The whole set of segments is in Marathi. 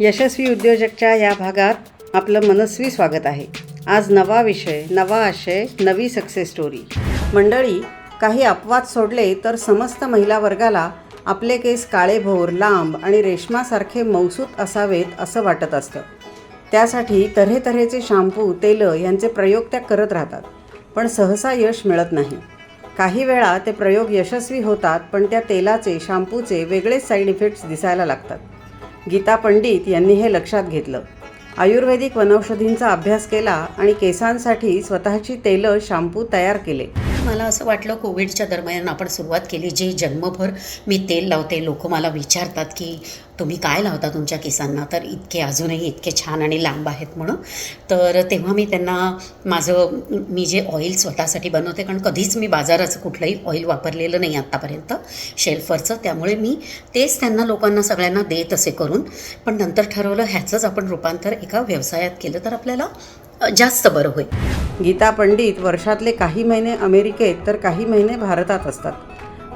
यशस्वी उद्योजकच्या या भागात आपलं मनस्वी स्वागत आहे. आज नवा विषय नवा आशय नवी सक्सेस स्टोरी मंडळी काही अपवाद सोडले तर समस्त महिला वर्गाला आपले केस काळेभोर लांब आणि रेशमासारखे मौसूत असावेत असं वाटत असतं. त्यासाठी तऱ्हेतऱ्हेचे शॅम्पू तेलं यांचे प्रयोग त्या करत राहतात. पण सहसा यश मिळत नाही. काही वेळा ते प्रयोग यशस्वी होतात पण त्या तेलाचे शॅम्पूचे वेगळेच साईड इफेक्ट्स दिसायला लागतात. गीता पंडित यांनी हे लक्षात घेतलं. आयुर्वेदिक वनौषधींचा अभ्यास केला आणि केसांसाठी स्वतःची तेलं शॅम्पू तयार केले. मला असं वाटलं कोविडच्या दरम्यान आपण सुरुवात केली जे जन्मभर मी तेल लावते लोक मला विचारतात की तुम्ही काय लावता तुमच्या केसांना? तर इतके अजूनही इतके छान आणि लांब आहेत म्हणून. तर तेव्हा मी त्यांना माझं मी जे ऑइल स्वतःसाठी बनवते कारण कधीच मी बाजाराचं कुठलंही ऑइल वापरलेलं नाही आत्तापर्यंत शेल्फवरचं त्यामुळे मी तेच त्यांना लोकांना सगळ्यांना देत असे करून पण नंतर ठरवलं ह्याचंच आपण रूपांतर एका व्यवसायात केलं तर आपल्याला जास्त बरं होईल. गीता पंडित वर्षातले काही महिने अमेरिकेत तर काही महिने भारतात असतात.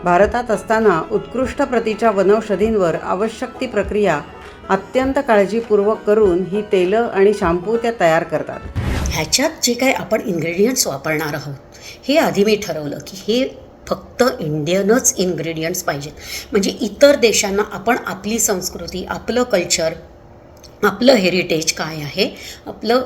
भारतात असताना उत्कृष्ट प्रतीच्या वनौषधींवर आवश्यक ती प्रक्रिया अत्यंत काळजीपूर्वक करून ही तेलं आणि शॅम्पू त्या तयार करतात. ह्याच्यात जे काय आपण इन्ग्रेडियंट्स वापरणार आहोत हे आधी मी ठरवलं की हे फक्त इंडियनच इन्ग्रेडियंट्स पाहिजेत. म्हणजे इतर देशांना आपण आपली संस्कृती आपलं कल्चर आपलं हेरिटेज काय आहे आपलं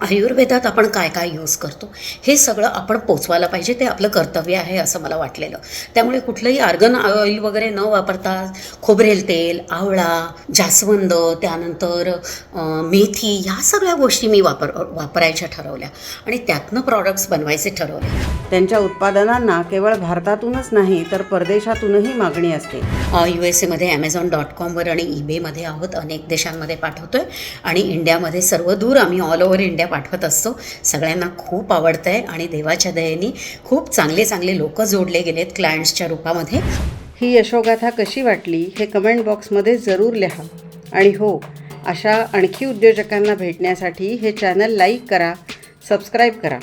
आयुर्वेदात आपण काय काय यूज करतो हे सगळं आपण पोचवायला पाहिजे ते आपलं कर्तव्य आहे असं मला वाटलेलं. त्यामुळे कुठलंही आर्गन ऑइल वगैरे न वापरता खोबरेल तेल आवळा जास्वंद त्यानंतर मेथी ह्या सगळ्या गोष्टी मी वापर वापरायच्या ठरवल्या आणि त्यातनं प्रॉडक्ट्स बनवायचे ठरवले. त्यांच्या उत्पादनांना केवळ भारतातूनच नाही तर परदेशातूनही मागणी असते. यू एस एमध्ये ॲमेझॉन डॉट कॉमवर आणि ईबेमध्ये आहोत अनेक देशांमध्ये पाठवतो आहे आणि इंडियामध्ये सर्वदूर आम्ही ऑल ओव्हर इंडिया पाठवत असतो. सगळ्यांना खूप आवडतं आहे आणि देवाच्या दयेने खूप चांगले चांगले लोक जोडले गेलेत क्लायंट्सच्या रूपामध्ये. ही यशोगाथा कशी वाटली हे कमेंट बॉक्समध्ये जरूर लिहा. आणि हो अशा आणखी उद्योजकांना भेटण्यासाठी हे चॅनल लाईक करा सबस्क्राईब करा.